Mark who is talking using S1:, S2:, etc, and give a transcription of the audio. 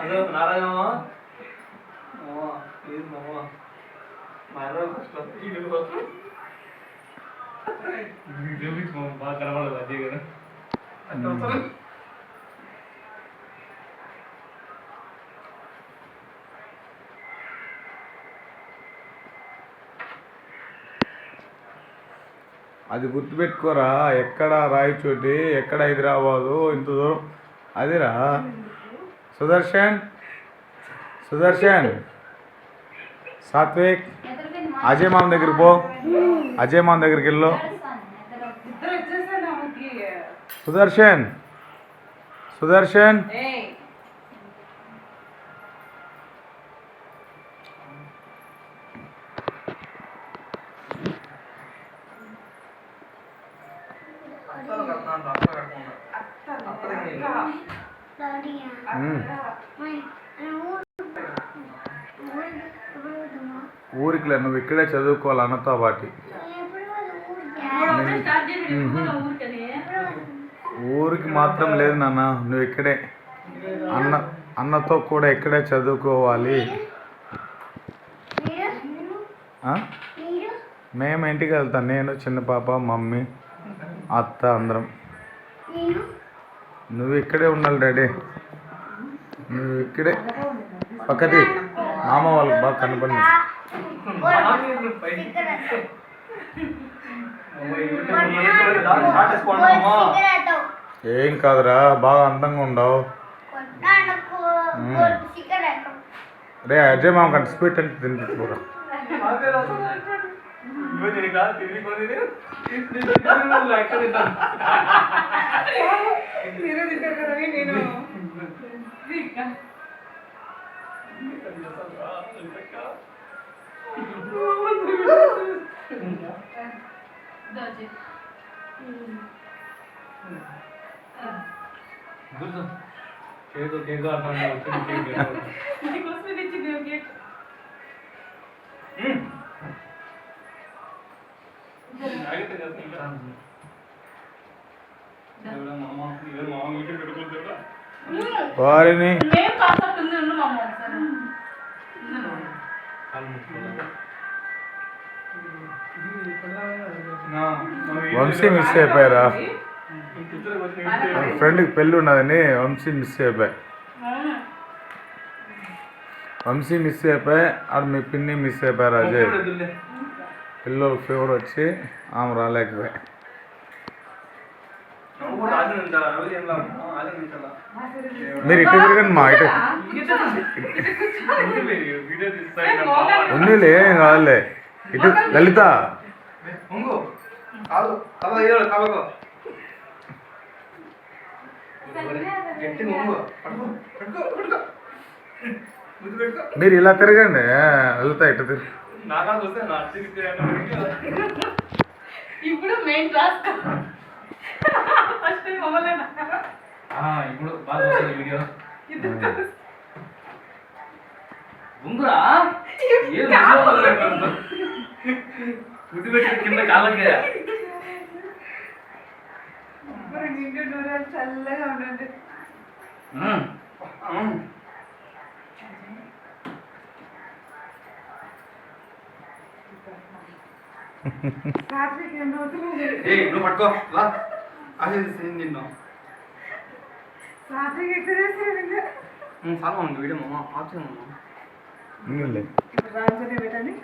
S1: Hello Narayana మామ మామ please మామ మా అన్న ఫస్ట్ ఇది
S2: చూపించు మామ, బాగా కనబడదు అదే కదా
S3: అది గుర్తుపెట్టుకోరా ఎక్కడ రాయచోటి ఎక్కడ హైదరాబాదు ఇంత దూరం? అదిరా. సుదర్శన్. సుదర్శన్. సాత్విక్. అజయ్ మామ దగ్గరికి పో. అజయ్ మామ దగ్గరికి వెళ్ళు. సుదర్శన్. సుదర్శన్.
S4: ఏయ్
S3: ఊరికి నువ్వు ఇక్కడే చదువుకోవాలి అన్నతో పాటి. ఊరికి మాత్రం లేదు నాన్న నువ్వు ఇక్కడే. అన్న అన్నతో కూడా ఇక్కడే చదువుకోవాలి. ఆ? మేము ఇంటికి వెళ్తాం నేను చిన్న పాప మమ్మీ అత్త అందరం. నువ్వు ఇక్కడే ఉండాలి డాడీ నువ్వు ఇక్కడే పక్కది మామ వాళ్ళకి బాగా కనపడి ఏం కాదురా బాగా అందంగా ఉండవు రే అజయ్ మామ కంటే స్వీట్ అంటే తినిపించుకోరా
S1: నువ్వు తిరిగి కాదు తిరిగి కొని తిరిగి ఎక్కడ తింటాను
S4: మీరు తింటారు కదా నేను
S2: గుర్తు కేకు కేకు అంటాను వచ్చింది కేక్ కేకు.
S4: నీకోసమే తెచ్చింది ఓకే
S1: ఆగితే చేస్తా
S2: ముట్టుకోవాలి.
S3: వంశీ మిస్ అయిపోయారా? ఫ్రెండ్కి పెళ్ళి ఉన్నదని వంశీ మిస్ అయిపోయా వంశీ మిస్ అయిపోయి ఆడ మీ పిన్ని మిస్ అయిపోయారు అజయ్ పిల్లలు ఫీవర్ వచ్చి ఆమె రాలేకపోయా మీరు ఇటు తిరగండి మా ఇటు. ఉందిలే ఏం కాదులే. ఇటు లలిత. మీరు ఇలా తిరగండి. లలిత ఇటు తిరుగు
S4: ఇప్పుడు మెయిన్ టాస్క్ ఫస్ట్ టైం అవ్వలేనా
S2: ఇప్పుడు బాగా వస్తుంది వీడియో ఉంగురా ముద్దు పెట్టి కింద
S4: నిండు నూరాలు చల్లగా ఉండండి
S1: నువ్వు పట్టుకో అదే సేమ్
S4: ఎక్కడ
S1: చాలా ఉంది వీడియో మామ ఆప్షన్ మామ
S4: రాజు పెట్టండి